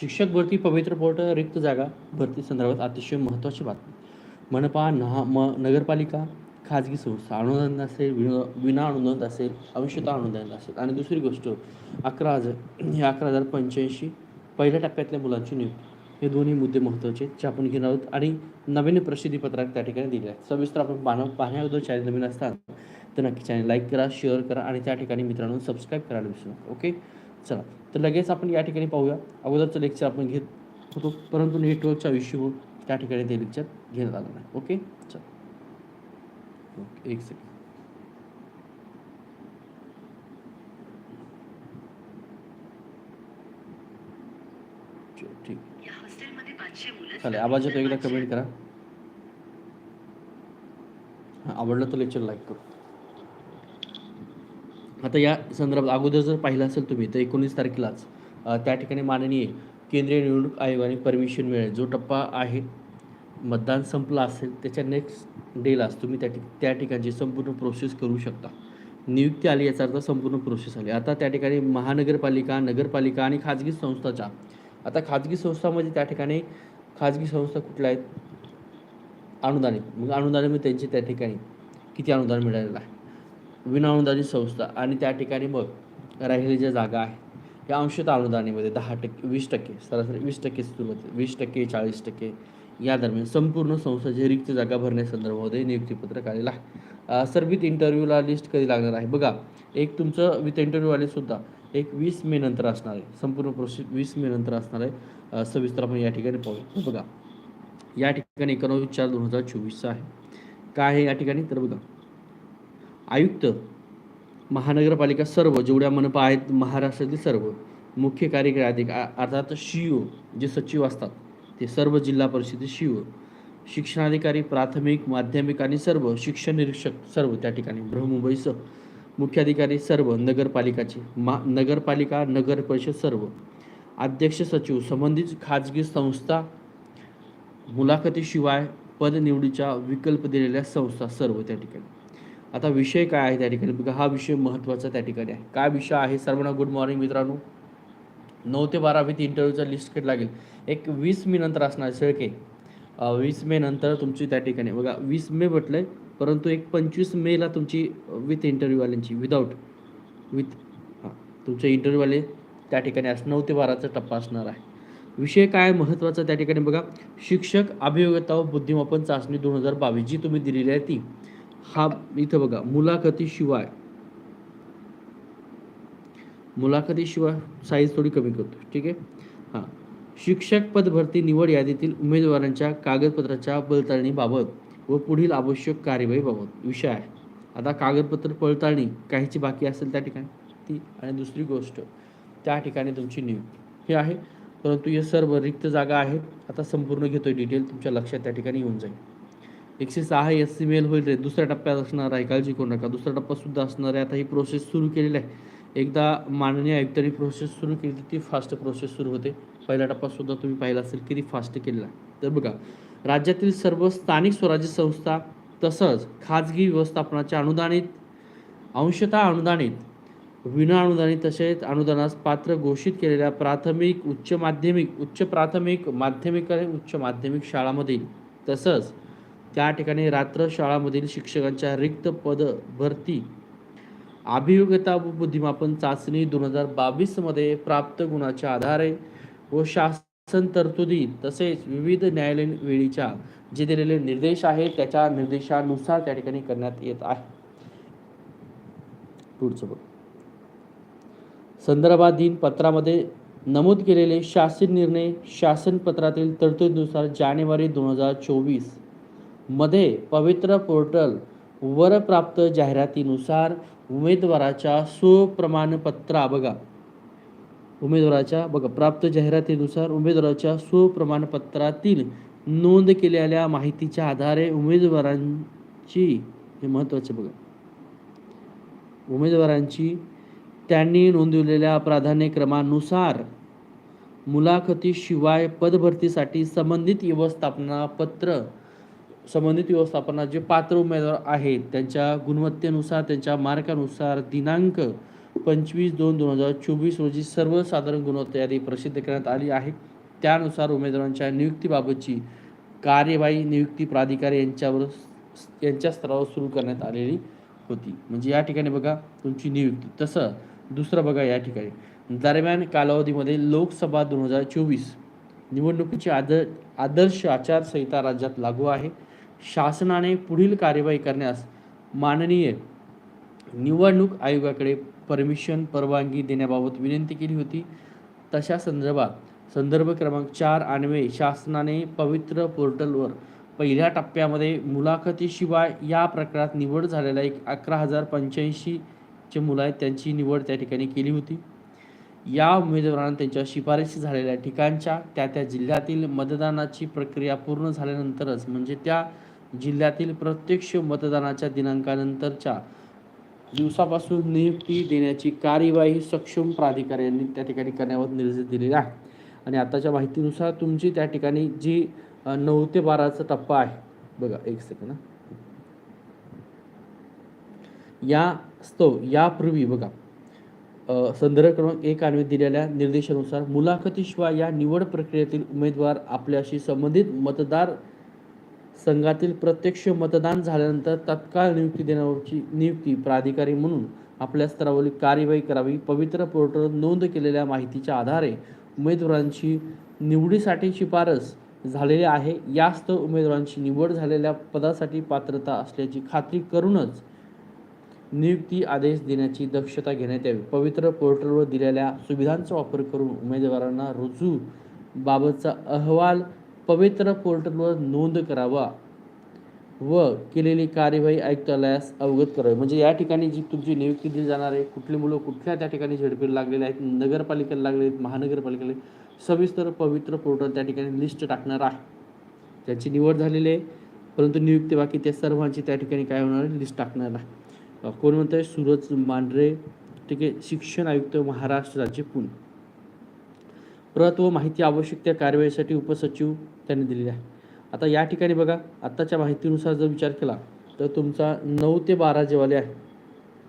शिक्षक भरती पवित्र पोर्ट रिक्त जागा भरती संदर्भात अतिशय महत्त्वाची बातमी. मनपा नहा म नगरपालिका खाजगी संस्था अनुदान असेल विना विना अनुदान असेल अंशता अनुदान असेल. आणि दुसरी गोष्ट अकरा हजार हे अकरा हजार पंच्याऐंशी पहिल्या टप्प्यातल्या मुलांची नियुक्ती. हे दोन्ही मुद्दे महत्त्वाचे जे आपण घेणार आहोत आणि नवीन प्रसिद्धीपत्रक त्या ठिकाणी दिले आहेत. सविस्तर आपण पाहणं पाहण्या अगोदर चॅनल नवीन असतात तर नक्की चॅनल लाईक करा शेअर करा आणि त्या ठिकाणी मित्रांनो सबस्क्राईब करायला विसरू नका. ओके चला तर लगेच आपण या ठिकाणी पाहूया. अगोदरचं लेक्चर आपण घेत होतो परंतु नेटवर्कचा इश्यू त्या ठिकाणी ते लेक्चर घेण्यात आलं नाही. ओके चला. ओके एक सेकंड चालेल आवाज येतो एकदा कमेंट करा. हां आवडलं तर लेक्चर लाईक करू. आता या संदर्भात अगोदर जर पाहिलं असेल तुम्ही तर एकोणीस तारखेलाच त्या ठिकाणी माननीय केंद्रीय निवडणूक आयोगाने परमिशन मिळेल. जो टप्पा आहे मतदान संपला असेल त्याच्या नेक्स्ट डेलाच तुम्ही त्या ठिक त्या ठिकाणची संपूर्ण प्रोसेस करू शकता. नियुक्ती आली याचा अर्थ संपूर्ण प्रोसेस आली. आता त्या ठिकाणी महानगरपालिका नगरपालिका आणि खाजगी संस्थाच्या आता खाजगी संस्थामध्ये त्या ठिकाणी खाजगी संस्था कुठल्या आहेत? अनुदानित. मग अनुदान म्हणजे मी त्यांचे त्या ठिकाणी किती अनुदान मिळालेलं आहे? विनाअनुदानित संस्था आणि त्या ठिकाणी मग राहिलेल्या ज्या जागा आहे या अंशतः अनुदानीमध्ये दहा टक्के वीस टक्के सरासरी वीस टक्के सुरुवात वीस टक्के चाळीस टक्के या दरम्यान संपूर्ण संस्थेची रिक्त जागा भरण्यासंदर्भामध्ये नियुक्तीपत्रक आलेलं आहे. सर विथ इंटरव्ह्यूला लिस्ट कधी लागणार आहे? बघा एक तुमचं विथ इंटरव्ह्यू सुद्धा एक वीस मे नंतर असणार आहे. संपूर्ण प्रोसेस वीस मे नंतर असणार आहे. सविस्तर आपण या ठिकाणी पाहू बघा या ठिकाणी एकोणवीस चार दोन हजार चोवीसचा आहे. काय आहे या ठिकाणी? तर बघा आयुक्त महानगरपालिका सर्व जेवढ्या मनपा आहेत महाराष्ट्रातील सर्व मुख्य कार्यकारी अधिकारी अर्थात शिओ जे सचिव असतात ते सर्व जिल्हा परिषदे शिओ शिक्षणाधिकारी प्राथमिक माध्यमिक आणि सर्व शिक्षण निरीक्षक सर्व त्या ठिकाणी बृहमुंबईसह मुख्याधिकारी सर्व नगरपालिकाचे मा नगरपालिका नगर परिषद सर्व अध्यक्ष सचिव संबंधित खाजगी संस्था मुलाखतीशिवाय पदनिवडीच्या विकल्प दिलेल्या संस्था सर्व त्या ठिकाणी. आता विषय काय आहे त्या ठिकाणी? बघा हा विषय महत्त्वाचा त्या ठिकाणी आहे. काय विषय आहे? सर्वांना गुड मॉर्निंग मित्रांनो. नऊ ते बारा विथ इंटरव्ह्यूचा लिस्ट कट लागेल. एक वीस मे नंतर असणार शेळके. वीस मे नंतर तुमची त्या ठिकाणी. बघा वीस मे म्हटलंय परंतु एक पंचवीस मेला तुमची विथ इंटरव्ह्यूवाल्यांची विदाऊट विथ हां तुमचे इंटरव्ह्यूवाले त्या ठिकाणी अस नऊ ते बाराचा टप्पा असणार आहे. विषय काय महत्त्वाचा त्या ठिकाणी बघा. शिक्षक अभियोग्यता व बुद्धिमापन चाचणी दोन हजार बावीस जी तुम्ही दिलेली आहे ती. हा इथं बघा मुलाखतीशिवाय. मुलाखतीशिवाय साईज थोडी कमी करतो ठीक आहे? हां. शिक्षक पद भरती निवड यादीतील उमेदवारांच्या कागदपत्राच्या पडताळणीबाबत व पुढील आवश्यक कार्यवाहीबाबत विषय आहे. आता कागदपत्र पडताळणी काहीची बाकी असेल त्या ठिकाणी? ती आणि दुसरी गोष्ट त्या ठिकाणी तुमची नियुक्ती. हे आहे. परंतु हे सर्व रिक्त जागा आहेत. आता संपूर्ण घेतोय डिटेल तुमच्या लक्षात त्या ठिकाणी येऊन जाईल. एकशे सहा एस सी मेल होईल रे. दुसऱ्या टप्प्यात असणार आहे काळजी करू नका. दुसरा टप्पा सुद्धा असणार आहे. आता ही प्रोसेस सुरू केलेली आहे. एकदा माननीय आयुक्तांनी प्रोसेस सुरू केली ती फास्ट प्रोसेस सुरू होते. पहिला टप्पा सुद्धा तुम्ही पाहिला असेल किती फास्ट केलेला आहे. तर बघा राज्यातील सर्व स्थानिक स्वराज्य संस्था तसंच खाजगी व्यवस्थापनाच्या अनुदानित अंशतः अनुदानित विना अनुदानित तसेच अनुदानास पात्र घोषित केलेल्या प्राथमिक उच्च माध्यमिक उच्च प्राथमिक माध्यमिक आणि उच्च माध्यमिक शाळामधील तसंच त्या ठिकाणी रात्र शाळामधील शिक्षकांच्या रिक्त पद भरती अभियोग्यता व बुद्धिमापन चाचणी दोन हजार बावीसमध्ये प्राप्त गुणाच्या आधारे व शासन तरतुदी तसेच विविध न्यायालयीन वेळीच्या जे दिलेले निर्देश आहेत त्याच्या निर्देशानुसार त्या ठिकाणी करण्यात येत आहे. पुढचं बघ. संदर्भाधीन पत्रामध्ये नमूद केलेले शासन निर्णय शासन पत्रातील तरतुदीनुसार जानेवारी दोन हजार चोवीस मध्ये पवित्र पोर्टल वर प्राप्त जाहिरातीनुसार उमेदवाराच्या सुप्रमाणपत्रा बघा. उमेदवाराच्या बघा प्राप्त जाहिरातीनुसार उमेदवाराच्या सुप्रमाणपत्रातील नोंद केलेल्या माहितीच्या आधारे उमेदवारांची हे महत्त्वाचे बघा. उमेदवारांची त्यांनी नोंदवलेल्या प्राधान्यक्रमानुसार मुलाखतीशिवाय पदभरतीसाठी संबंधित व्यवस्थापना पत्र संबंधित व्यवस्थापना जे पात्र उमेदवार आहेत त्यांच्या गुणवत्तेनुसार त्यांच्या मार्कानुसार दिनांक पंचवीस दोन दोन हजार चोवीस रोजी सर्वसाधारण गुणवत्ता यादी प्रसिद्ध करण्यात आली आहे. त्यानुसार उमेदवारांच्या नियुक्तीबाबतची कार्यवाही नियुक्ती प्राधिकारी यांच्यावर यांच्या स्तरावर सुरू करण्यात आलेली होती. म्हणजे या ठिकाणी बघा तुमची नियुक्ती. तसं दुसरं बघा या ठिकाणी. दरम्यान कालावधीमध्ये लोकसभा दोन हजार चोवीस निवडणुकीची आदर आदर्श आचारसंहिता राज्यात लागू आहे. शासनाने पुढील कार्यवाही करण्यास माननीय निवडणूक आयोगाकडे परमिशन परवानगी देण्याबाबत विनंती केली होती. तशा संदर्भात संदर्भ क्रमांक चार अन्वये शासनाने पवित्र पोर्टलवर पहिल्या टप्प्यामध्ये मुलाखतीशिवाय या प्रकारात निवड झालेल्या एक अकरा हजार पंच्याऐंशीचे मुलं आहेत त्यांची निवड त्या ठिकाणी केली होती. या उमेदवारांना त्यांच्या शिफारशी झालेल्या ठिकाणच्या त्या त्या जिल्ह्यातील मतदानाची प्रक्रिया पूर्ण झाल्यानंतरच म्हणजे त्या जिल्ह्यातील प्रत्यक्ष मतदानाच्या दिनांकानंतरच्या दिवसापासून नियुक्ती देण्याची कार्यवाही सक्षम प्राधिकाऱ्यांनी त्या ठिकाणी करण्यावर निर्देश दिलेले आहे आणि आताच्या माहितीनुसार तुमची त्या ठिकाणी जी नऊ ते बाराचा टप्पा आहे. बघा एक सेकंड या स्तव यापूर्वी बघा संदर्भ क्रमांक एक अन्वये दिलेल्या निर्देशानुसार मुलाखतीशिवाय या निवड प्रक्रियेतील उमेदवार आपल्याशी संबंधित मतदार संघातील प्रत्यक्ष मतदान झाल्यानंतर तत्काळ नियुक्ती देण्याची नियुक्ती प्राधिकारी म्हणून आपल्या स्तरावरील कार्यवाही करावी पवित्र पोर्टल नोंद केलेल्या माहितीच्या आधारे उमेदवारांची निवडीसाठी शिफारस झालेली आहे. यास्तव उमेदवारांची निवड झालेल्या पदासाठी पात्रता असल्याची खात्री करूनच नियुक्ती आदेश देण्याची दक्षता घेण्यात यावी. पवित्र पोर्टलवर दिलेल्या सुविधांचा वापर करून उमेदवारांना रुजू बाबतचा अहवाल पवित्र पोर्टलवर नोंद करावा व केलेली कार्यवाही आयुक्तालयास अवगत करावी. म्हणजे या ठिकाणी जी तुमची नियुक्ती दिली जाणार आहे कुठली मुलं कुठल्या त्या ठिकाणी झेडपीला लागलेले आहेत नगरपालिकेला लागले आहेत महानगरपालिकेला सविस्तर पवित्र पोर्टल त्या ठिकाणी लिस्ट टाकणार आहे. त्याची निवड झालेली आहे परंतु नियुक्ती बाकी त्या सर्वांची त्या ठिकाणी काय होणार आहे लिस्ट टाकणार आहे. कोण म्हणतं आहे सूरज मांढरे ठीक आहे? शिक्षण आयुक्त महाराष्ट्र राज्य पुणे. प्रत व माहिती आवश्यक त्या कार्यवाहीसाठी उपसचिव त्यांनी दिलेली आहे. आता या ठिकाणी बघा आत्ताच्या माहितीनुसार जर विचार केला तर तुमचा नऊ ते बारा जेवाले आहे.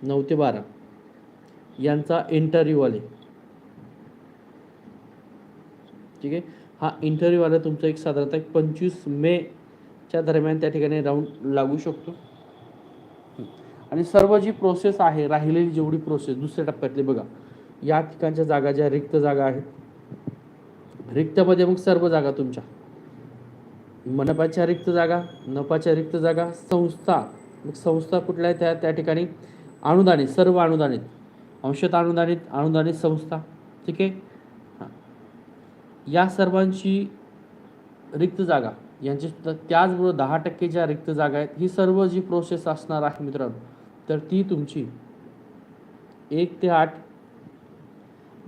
नऊ ते बारा. यांचा इंटरव्ह्यू आले ठीक आहे? हा इंटरव्ह्यू आला तुमचा एक साधारणतः एक पंचवीस मेच्या दरम्यान त्या ठिकाणी राऊंड लागू शकतो. आणि सर्व जी प्रोसेस आहे राहिलेली जेवढी प्रोसेस दुसऱ्या टप्प्यातली बघा या ठिकाणच्या जागा ज्या रिक्त जागा आहेत रिक्तमध्ये मग सर्व जागा तुमच्या. मनपाच्या रिक्त जागा नपाच्या रिक्त जागा संस्था. मग संस्था कुठल्या आहेत त्या? त्या ठिकाणी अनुदानित सर्व अनुदानित. अंशतः अनुदानित अनुदानित संस्था. ठीक आहे? हां. या सर्वांची रिक्त जागा यांची सुद्धा त्याचबरोबर दहा टक्के ज्या रिक्त जागा आहेत ही सर्व जी प्रोसेस असणार आहे मित्रांनो तर ती तुमची एक ते आठ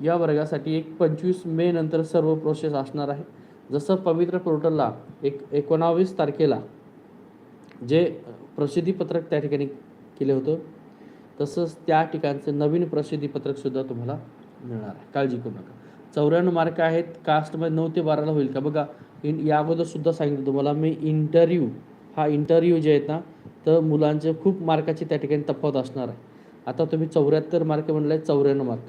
या वर्गासाठी एक पंचवीस मे नंतर सर्व प्रोसेस असणार आहे. जसं पवित्र पोर्टलला एक एकोणावीस तारखेला जे प्रसिद्धीपत्रक त्या ठिकाणी केले होतं तसंच त्या ठिकाणचं नवीन प्रसिद्धीपत्रकसुद्धा तुम्हाला मिळणार आहे. काळजी करू नका. चौऱ्याण्णव मार्क आहेत कास्टमध्ये नऊ ते बाराला होईल का? बघा इन या अगोदर सुद्धा सांगितलं तुम्हाला. मी इंटरव्ह्यू हा इंटरव्ह्यू जे आहेत ना तर मुलांचे खूप मार्काची त्या ठिकाणी तफावत असणार आहे. आता तुम्ही चौऱ्याहत्तर मार्क म्हणले चौऱ्याण्णव मार्क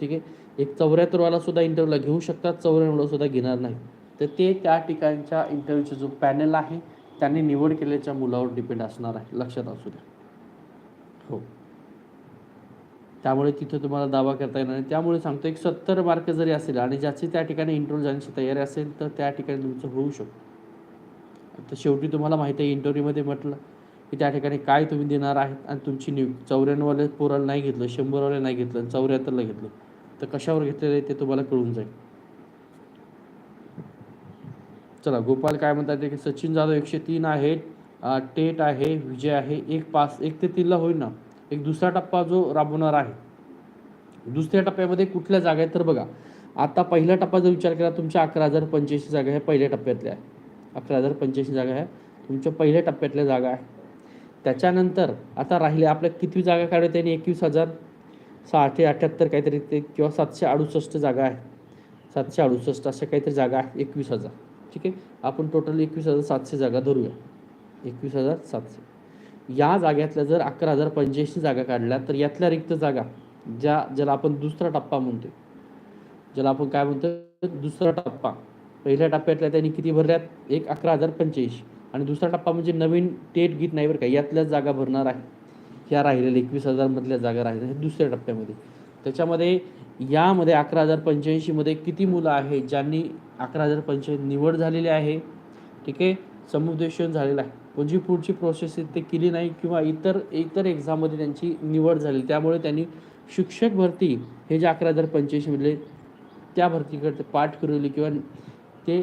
ठीक आहे? एक चौऱ्याहत्तरवाला सुद्धा इंटरव्ह्यूला घेऊ शकतात चौऱ्याण्णवला सुद्धा घेणार नाही. तर ते त्या ठिकाणच्या इंटरव्ह्यूचा जो पॅनल आहे त्यांनी निवड केल्याच्या मुलावर डिपेंड असणार आहे. लक्षात असू द्या. हो. त्यामुळे तिथं तुम्हाला दावा करता येणार नाही. त्यामुळे सांगतो एक सत्तर मार्क जरी असेल आणि ज्याची त्या ठिकाणी इंटरव्ह्यू जाण्याची तयारी असेल तर त्या ठिकाणी तुमचं होऊ शकतं. तर शेवटी तुम्हाला माहिती आहे इंटरव्ह्यूमध्ये म्हटलं की त्या ठिकाणी काय तुम्ही देणार आहेत आणि तुमची नियुक्ती. चौऱ्याण्णववाले पोराला नाही घेतलं शंभरवाले नाही घेतलं आणि चौऱ्याहत्तरला घेतलं. तर कशावर घेतलेलं आहे ते तुम्हाला कळून जाईल. चला गोपाल काय म्हणतात की सचिन जाधव एकशे तीन आहेत टेट आहे विजय आहे एक पास एक ते तीनला होईल ना एक दुसरा टप्पा जो राबवणार आहे. दुसऱ्या टप्प्यामध्ये कुठल्या जागा आहेत तर बघा आता पहिला टप्पा जर विचार केला तुमच्या अकरा हजार पंच्याऐंशी जागा ह्या पहिल्या टप्प्यातल्या आहे अकरा हजार पंच्याऐंशी जागा ह्या तुमच्या पहिल्या टप्प्यातल्या जागा आहे त्याच्यानंतर आता राहिले आपल्या किती जागा काढल्या त्यांनी? एकवीस हजार. सहाशे अठ्ठ्याहत्तर काहीतरी ते किंवा सातशे अडुसष्ट जागा आहे. सातशे अडुसष्ट अशा काहीतरी जागा आहे. एकवीस हजार. ठीक आहे? आपण टोटल एकवीस हजार सातशे जागा धरूया. एकवीस हजार सातशे. या जाग्यातल्या जर अकरा हजार पंच्याऐंशी जागा काढल्या तर यातल्या रिक्त जागा ज्या ज्याला आपण दुसरा टप्पा म्हणतोय. ज्याला आपण काय म्हणतो दुसरा टप्पा. पहिल्या टप्प्यातल्या त्यांनी किती भरल्यात? एक अकरा हजार पंच्याऐंशी. आणि दुसरा टप्पा म्हणजे नवीन टेट गीत नाही बरं का? यातल्याच जागा भरणार आहे. ह्या राहिलेल्या एकवीस हजारमधल्या जागा राहिल्या हे दुसऱ्या टप्प्यामध्ये. त्याच्यामध्ये यामध्ये अकरा हजार पंच्याऐंशीमध्ये किती मुलं आहेत ज्यांनी अकरा हजार पंच्याऐंशी निवड झालेली आहे ठीक आहे? समुपदेशन झालेलं आहे. पण जी पुढची प्रोसेस आहे ते केली नाही किंवा इतर इतर एक्झाममध्ये त्यांची निवड झाली त्यामुळे त्यांनी शिक्षक भरती हे जे अकरा हजार पंच्याऐंशीमधले त्या भरतीकडे पाठ करवली किंवा ते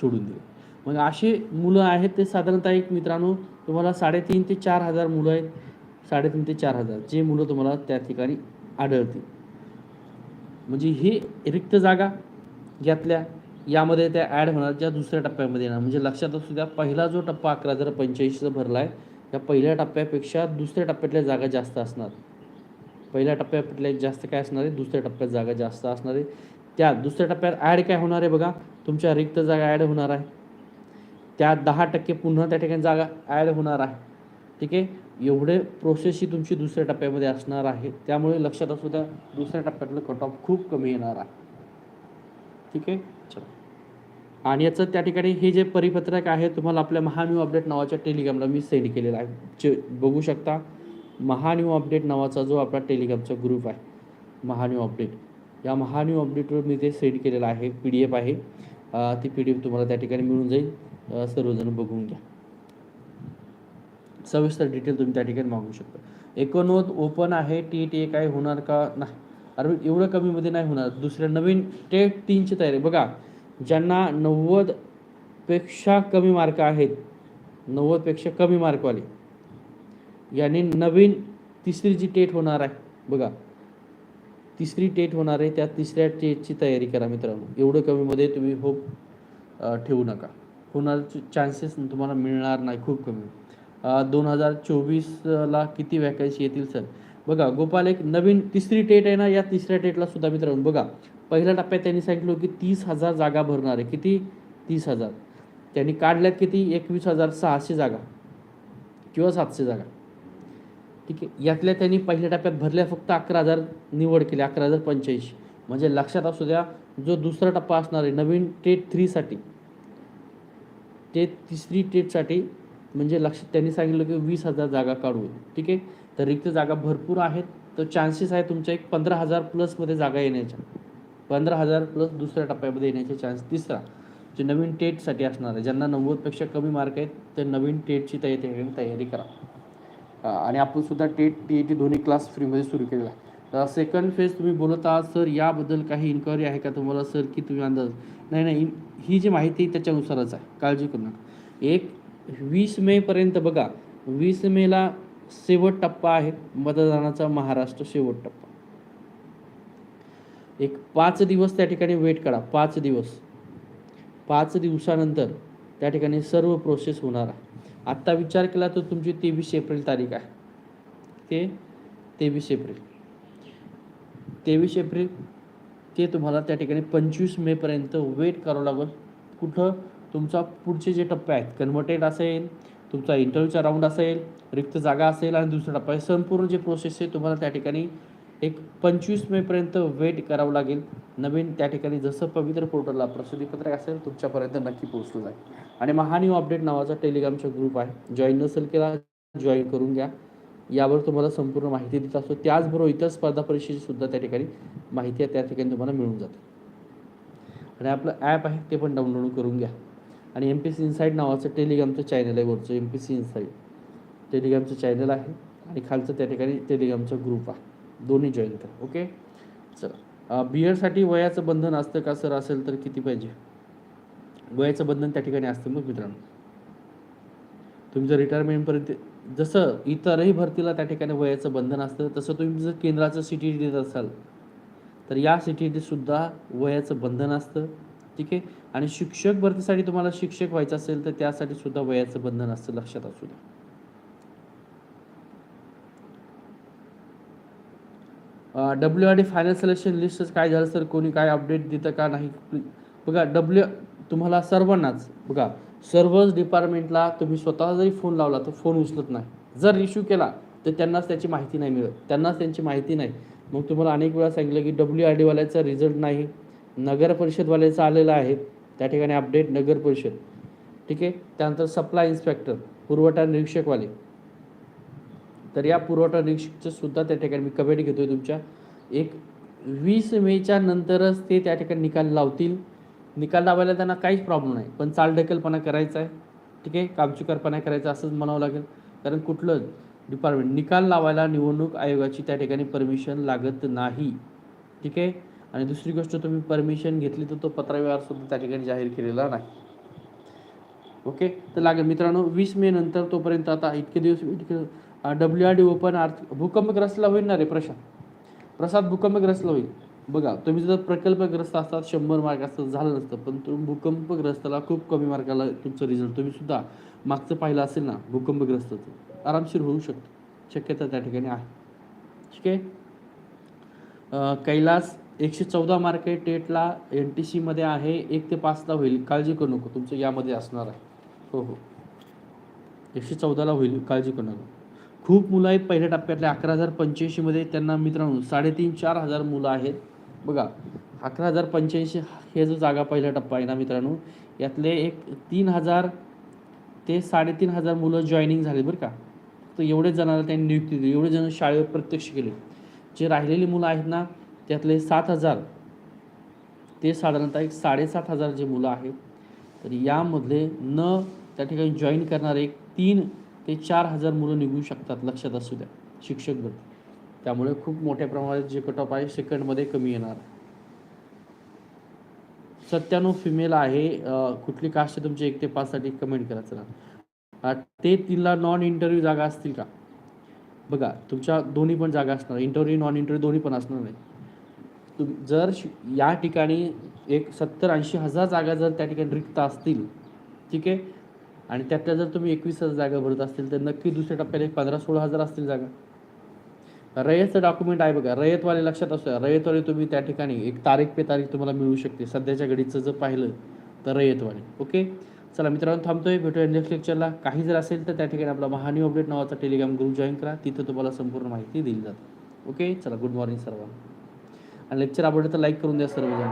सोडून दिले. मग असे मुलं आहेत ते साधारणतः एक मित्रांनो तुम्हाला साडेतीन ते चार हजार मुलं आहेत. साडेतीन ते चार हजार. जे मुलं तुम्हाला त्या ठिकाणी आढळतील. म्हणजे ही रिक्त जागा यातल्या यामध्ये त्या ॲड होणार ज्या दुसऱ्या टप्प्यामध्ये येणार. म्हणजे लक्षात असू द्या पहिला जो टप्पा अकरा हजार पंच्याऐंशीचा भरला आहे त्या पहिल्या टप्प्यापेक्षा दुसऱ्या टप्प्यातल्या जागा जास्त असणार. पहिल्या टप्प्यातल्या जास्त काय असणार आहे? दुसऱ्या टप्प्यात जागा जास्त असणार आहे. त्या दुसऱ्या टप्प्यात ॲड काय होणार आहे बघा? तुमच्या रिक्त जागा ॲड होणार आहे. त्या दहा टक्के पुन्हा त्या ठिकाणी जागा ॲड होणार आहे. ठीक आहे? एवढे प्रोसेस ही तुमची दुसऱ्या टप्प्यामध्ये असणार आहे. त्यामुळे लक्षात असू द्या दुसऱ्या टप्प्यातलं कट ऑफ खूप कमी येणार आहे. ठीक आहे? चला. आणि याचं त्या ठिकाणी हे जे परिपत्रक आहे तुम्हाला आपल्या महान्यू अपडेट नावाच्या टेलिग्रामला मी सेंड केलेला आहे. जे बघू शकता महान्यू अपडेट नावाचा जो आपला टेलिग्रामचा ग्रुप आहे महान्यू अपडेट. या महान्यू अपडेटवर मी ते सेंड केलेलं आहे पी डी एफ आहे ती पी डी एफ तुम्हाला त्या ठिकाणी मिळून जाईल. सर्वजण बघून घ्या. सविस्तर डिटेल तुम्ही त्या ठिकाणी मागू शकता. एकोणवद ओपन आहे टी टी काय होणार का? नाही. अरे एवढं कमीमध्ये नाही होणार. दुसऱ्या नवीन टेट तीनची तयारी. बघा ज्यांना नव्वदपेक्षा कमी मार्क आहेत नव्वदपेक्षा कमी मार्कवाले यांनी नवीन तिसरी जी टेट होणार आहे बघा. तिसरी टेट होणार आहे त्या तिसऱ्या टेटची तयारी करा मित्रांनो. एवढं कमीमध्ये तुम्ही होप ठेवू नका. होण्याचे चान्सेस तुम्हाला मिळणार नाही खूप कमी. दोन हजार चोवीसला किती वॅकन्सी येतील सर बघा गोपाल एक नवीन तिसरी टेट आहे ना या तिसऱ्या टेटला सुद्धा मित्रांनो बघा पहिल्या टप्प्यात त्यांनी सांगितलं की तीस हजार जागा भरणार आहे. किती? तीस हजार. त्यांनी काढल्यात किती? एकवीस हजार सहाशे जागा किंवा सातशे जागा. ठीक आहे यातल्या त्यांनी पहिल्या टप्प्यात भरल्या फक्त अकरा हजार निवड केली अकरा हजार पंच्याऐंशी. म्हणजे लक्षात असू द्या जो दुसरा टप्पा असणार आहे नवीन टेट थ्रीसाठी ते तिसरी टेटसाठी म्हणजे लक्ष त्यांनी सांगितलं की वीस हजार जागा काढू ठीक आहे? तर रिक्त जागा भरपूर आहेत. तर चान्सेस आहे तुमच्या एक पंधरा हजार प्लसमध्ये जागा येण्याच्या. पंधरा हजार प्लस दुसऱ्या टप्प्यामध्ये येण्याचे चान्स तिसरा. जे नवीन टेटसाठी असणार आहे ज्यांना नव्वदपेक्षा कमी मार्क आहेत ते नवीन टेटची तयारी तयारी करा. आणि आपण सुद्धा टेट टी ए टी दोन्ही क्लास फ्रीमध्ये सुरू केलेला आहे. सेकंड फेज तुम्ही बोलत आहात सर याबद्दल काही इन्क्वायरी आहे का तुम्हाला सर की तुम्ही अंदाज? नाही नाही ही जी माहिती त्याच्यानुसारच आहे काळजी करू नका. एक वीस मेपर्यंत बघा वीस मेला शेवट टप्पा आहे मतदानाचा महाराष्ट्र शेवट टप्पा. एक पाच दिवस त्या ठिकाणी वेट करा पाच दिवस. पाच दिवसानंतर त्या ठिकाणी सर्व प्रोसेस होणार आहे. आत्ता विचार केला तर तुमची तेवीस एप्रिल तारीख आहे. ते तेवीस एप्रिल. तेवीस एप्रिल ते तुम्हाला त्या ठिकाणी पंचवीस मेपर्यंत वेट करावं लागेल. कुठं? तुमचा पुढचे जे टप्पे आहेत कन्व्हर्टेड असेल तुमचा इंटरव्ह्यूचा राऊंड असेल रिक्त जागा असेल आणि दुसरा टप्पा आहे संपूर्ण जे प्रोसेस आहे तुम्हाला त्या ठिकाणी एक पंचवीस मेपर्यंत वेट करावं लागेल. नवीन त्या ठिकाणी जसं पवित्र पोर्टलला प्रसिद्धीपत्रक असेल तुमच्यापर्यंत नक्की पोहोचलं जाईल. आणि महान्यू अपडेट नावाचा टेलिग्रामचा ग्रुप आहे. जॉईन नसेल केला जॉईन करून घ्या. यावर तुम्हाला संपूर्ण माहिती देत असतो. त्याचबरोबर इतर स्पर्धा परीक्षेची सुद्धा त्या ठिकाणी माहिती त्या ठिकाणी तुम्हाला मिळून जाते. आणि आपलं ॲप आहे ते पण डाउनलोड करून घ्या. आणि एम पी सी इन्साईड नावाचं टेलिग्रामचं चॅनल आहे वरचं. एम पी सी इन्साईड टेलिग्रामचं चॅनल आहे. आणि खालचं त्या ठिकाणी टेलिग्रामचा ग्रुप आहे. दोन्ही जॉईन करा. ओके चला. बी एडसाठी वयाचं बंधन असतं का सर असेल तर किती पाहिजे? वयाचं बंधन त्या ठिकाणी असतं मग मित्रांनो. तुमचं रिटायरमेंटपर्यंत जसं इतरही भरतीला त्या ठिकाणी वयाचं बंधन असतं तसं तुम्ही जर केंद्राचं सी टी देत असाल तर या सी टी सुद्धा वयाचं बंधन असतं ठीक आहे? आणि शिक्षक भरतीसाठी तुम्हाला शिक्षक व्हायचं असेल तर त्यासाठी सुद्धा वयाचं बंधन असतं लक्षात असू द्या. W R D final selection लिस्टच काय झालं सर? कोणी काय अपडेट देतं का नाही? बघा डब्ल्यू तुम्हाला सर्वांनाच बघा सर्वच डिपार्टमेंटला तुम्ही स्वतः जरी फोन लावला तर फोन उचलत नाही. जर इश्यू केला तर त्यांनाच त्याची माहिती नाही मिळत. त्यांनाच त्यांची माहिती नाही. मग तुम्हाला अनेक वेळा सांगितलं की डब्ल्यू आर डीवाल्याचा रिझल्ट नाही. नगर परिषदवाल्याचं आलेलं आहे. त्या ठिकाणी अपडेट नगर परिषद. ठीक आहे? त्यानंतर सप्लाय इन्स्पेक्टर पुरवठा निरीक्षकवाले. तर या पुरवठा निरीक्षकचं सुद्धा त्या ठिकाणी मी कमेंट घेतोय तुमच्या. एक वीस मेच्या नंतरच ते त्या ठिकाणी निकाल लावतील. निकाल लावायला त्यांना काहीच प्रॉब्लेम नाही. पण चालढकलपणा करायचा आहे. ठीक आहे? कामचुकारपणा करायचा असंच म्हणावं लागेल. कारण कुठलं डिपार्टमेंट निकाल लावायला निवडणूक आयोगाची त्या ठिकाणी परमिशन लागत नाही. ठीक आहे? आणि दुसरी गोष्ट तुम्ही परमिशन घेतली तर तो पत्रव्यवहारसुद्धा त्या ठिकाणी जाहीर केलेला नाही. ओके? तर लागेल. मित्रांनो वीस मे नंतर तोपर्यंत आता इतके दिवस इतके डब्ल्यू आर डी ओपन आर्थिक भूकंपग्रस्तला होईल ना रे प्रशांत? प्रसाद भूकंपग्रस्तला होईल. बघा तुम्ही जर प्रकल्पग्रस्त असतात शंभर मार्क असतात झालं नसतं पण तुम्ही भूकंपग्रस्ताला खूप कमी मार्काला तुमचं रिझल्ट तुम्ही सुद्धा मागचं पाहिलं असेल ना भूकंपग्रस्ताचं आरामशीर होऊ शकतं. शक्यता त्या ठिकाणी आहे. ठीक आहे? कैलास एकशे चौदा मार्क आहे टेटला एन टी सीमध्ये आहे एक ते पाचला होईल. काळजी करू नको तुमचं यामध्ये असणार आहे. हो हो. एकशे चौदाला होईल काळजी करू नका. खूप मुलं आहेत पहिल्या टप्प्यातल्या अकरा हजार पंच्याऐंशीमध्ये त्यांना मित्रांनो साडेतीन चार हजार मुलं आहेत. बघा अकरा हजार पंच्याऐंशी हे जो जागा पहिला टप्पा आहे ना मित्रांनो यातले एक तीन हजार ते साडेतीन हजार मुलं जॉईनिंग झाले बरं का. तर एवढेच जणांना त्यांनी नियुक्ती दिली एवढे जण शाळेवर प्रत्यक्ष केले जे राहिलेली मुलं आहेत ना त्यातले सात हजार ते साधारणतः एक साडेसात हजार जे मुलं आहेत तर यामधले न त्या ठिकाणी जॉईन करणारे एक तीन ते चार हजार मुलं निघू शकतात लक्षात असू द्या शिक्षक भरती त्यामुळे खूप मोठ्या प्रमाणात जे कट ऑफ आहे सेकंडमध्ये कमी येणार. सत्त्याण्णव फिमेल आहे. कुठली कास्ट आहे तुमची एक ते पाचसाठी कमेंट करा चला. ते तीनला नॉन इंटरव्ह्यू जागा असतील का? बघा तुमच्या दोन्ही पण जागा असणार. इंटरव्ह्यू नॉन इंटरव्ह्यू दोन्ही पण असणार नाही. तुम जर या ठिकाणी एक सत्तर ऐंशी हजार जागा जर त्या ठिकाणी रिक्त असतील ठीक आहे? आणि त्यातल्या जर तुम्ही एकवीस हजार जागा भरत असतील तर नक्की दुसऱ्या टप्प्याला एक पंधरा सोळा हजार असतील जागा. रयतचं डॉक्युमेंट आहे बघा. रयतवाले लक्षात असू रयतवाले तुम्ही त्या ठिकाणी एक तारीख पे तारीख तुम्हाला मिळू शकते. सध्याच्या घडीचं जर पाहिलं तर रयतवाले. ओके? चला मित्रांनो थांबतोय. भेटूया नेक्स्ट लेक्चरला काही जर असेल तर त्या ठिकाणी आपला महान्यू अपडेट नावाचा टेलिग्राम ग्रुप जॉईन करा. तिथं तुम्हाला संपूर्ण माहिती दिली जाते. ओके? चला गुड मॉर्निंग सर्वांना. आणि लेक्चर आवडलं तर लाईक करून द्या सर्वजण.